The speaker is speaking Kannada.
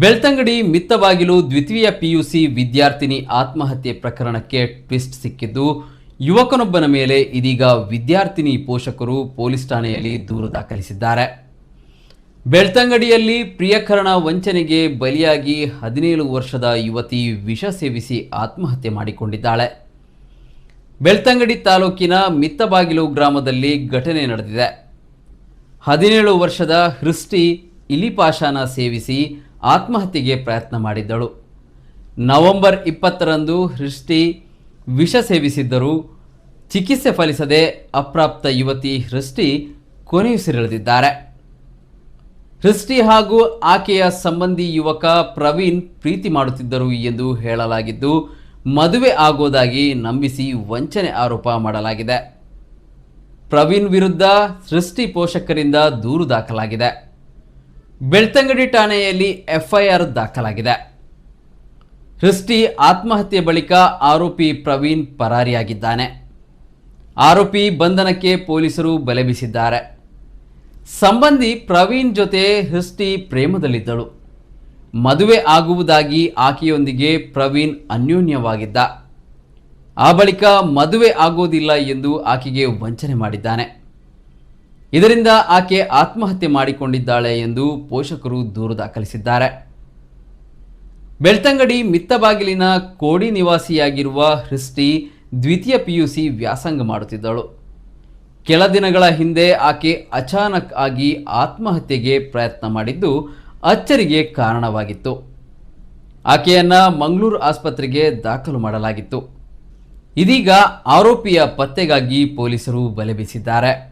ಬೆಳ್ತಂಗಡಿ ಮಿತ್ತಬಾಗಿಲು ದ್ವಿತೀಯ ಪಿಯುಸಿ ವಿದ್ಯಾರ್ಥಿನಿ ಆತ್ಮಹತ್ಯೆ ಪ್ರಕರಣಕ್ಕೆ ಟ್ವಿಸ್ಟ್ ಸಿಕ್ಕಿದ್ದು, ಯುವಕನೊಬ್ಬನ ಮೇಲೆ ಇದೀಗ ವಿದ್ಯಾರ್ಥಿನಿ ಪೋಷಕರು ಪೊಲೀಸ್ ಠಾಣೆಯಲ್ಲಿ ದೂರು ದಾಖಲಿಸಿದ್ದಾರೆ. ಬೆಳ್ತಂಗಡಿಯಲ್ಲಿ ಪ್ರಿಯಕರಣ ವಂಚನೆಗೆ ಬಲಿಯಾಗಿ ಹದಿನೇಳು ವರ್ಷದ ಯುವತಿ ವಿಷ ಸೇವಿಸಿ ಆತ್ಮಹತ್ಯೆ ಮಾಡಿಕೊಂಡಿದ್ದಾಳೆ. ಬೆಳ್ತಂಗಡಿ ತಾಲೂಕಿನ ಮಿತ್ತಬಾಗಿಲು ಗ್ರಾಮದಲ್ಲಿ ಘಟನೆ ನಡೆದಿದೆ. ಹದಿನೇಳು ವರ್ಷದ ಹೃಷ್ಟಿ ಇಲಿಪಾಷಾನ ಸೇವಿಸಿ ಆತ್ಮಹತ್ಯೆಗೆ ಪ್ರಯತ್ನ ಮಾಡಿದ್ದಳು. ನವೆಂಬರ್ ಇಪ್ಪತ್ತರಂದು ಹೃಷ್ಟಿ ವಿಷ ಸೇವಿಸಿದ್ದರು ಚಿಕಿತ್ಸೆ ಫಲಿಸದೆ ಅಪ್ರಾಪ್ತ ಯುವತಿ ಹೃಷ್ಟಿ ಕೊನೆಯುಸಿರೆಳೆದಿದ್ದಾರೆ ಹೃಷ್ಟಿ ಹಾಗೂ ಆಕೆಯ ಸಂಬಂಧಿ ಯುವಕ ಪ್ರವೀಣ್ ಪ್ರೀತಿ ಮಾಡುತ್ತಿದ್ದರು ಎಂದು ಹೇಳಲಾಗಿದ್ದು, ಮದುವೆ ಆಗೋದಾಗಿ ನಂಬಿಸಿ ವಂಚನೆ ಆರೋಪ ಮಾಡಲಾಗಿದೆ. ಪ್ರವೀಣ್ ವಿರುದ್ಧ ಸೃಷ್ಟಿ ಪೋಷಕರಿಂದ ದೂರು ದಾಖಲಾಗಿದೆ. ಬೆಳ್ತಂಗಡಿ ಠಾಣೆಯಲ್ಲಿ ಎಫ್ಐಆರ್ ದಾಖಲಾಗಿದೆ. ಹೃಷ್ಟಿ ಆತ್ಮಹತ್ಯೆ ಬಳಿಕ ಆರೋಪಿ ಪ್ರವೀಣ್ ಪರಾರಿಯಾಗಿದ್ದಾನೆ. ಆರೋಪಿ ಬಂಧನಕ್ಕೆ ಪೊಲೀಸರು ಬಲೆ ಬೀಸಿದ್ದಾರೆ ಸಂಬಂಧಿ ಪ್ರವೀಣ್ ಜೊತೆ ಹೃಷ್ಟಿ ಪ್ರೇಮದಲ್ಲಿದ್ದಳು. ಮದುವೆ ಆಗುವುದಾಗಿ ಆಕೆಯೊಂದಿಗೆ ಪ್ರವೀಣ್ ಅನ್ಯೋನ್ಯವಾಗಿದ್ದ. ಆ ಬಳಿಕ ಮದುವೆ ಆಗೋದಿಲ್ಲ ಎಂದು ಆಕೆಗೆ ವಂಚನೆ ಮಾಡಿದ್ದಾನೆ. ಇದರಿಂದ ಆಕೆ ಆತ್ಮಹತ್ಯೆ ಮಾಡಿಕೊಂಡಿದ್ದಾಳೆ ಎಂದು ಪೋಷಕರು ದೂರು ದಾಖಲಿಸಿದ್ದಾರೆ. ಬೆಳ್ತಂಗಡಿ ಮಿತ್ತಬಾಗಿಲಿನ ಕೋಡಿ ನಿವಾಸಿಯಾಗಿರುವ ಹೃಷ್ಟಿ ದ್ವಿತೀಯ ಪಿಯುಸಿ ವ್ಯಾಸಂಗ ಮಾಡುತ್ತಿದ್ದಳು. ಕೆಲ ದಿನಗಳ ಹಿಂದೆ ಆಕೆ ಅಚಾನಕ್ ಆಗಿ ಆತ್ಮಹತ್ಯೆಗೆ ಪ್ರಯತ್ನ ಮಾಡಿದ್ದು ಅಚ್ಚರಿಗೆ ಕಾರಣವಾಗಿತ್ತು. ಆಕೆಯನ್ನ ಮಂಗಳೂರು ಆಸ್ಪತ್ರೆಗೆ ದಾಖಲು ಮಾಡಲಾಗಿತ್ತು. ಇದೀಗ ಆರೋಪಿಯ ಪತ್ತೆಗಾಗಿ ಪೊಲೀಸರು ಬಲೆ ಬೀಸಿದ್ದಾರೆ.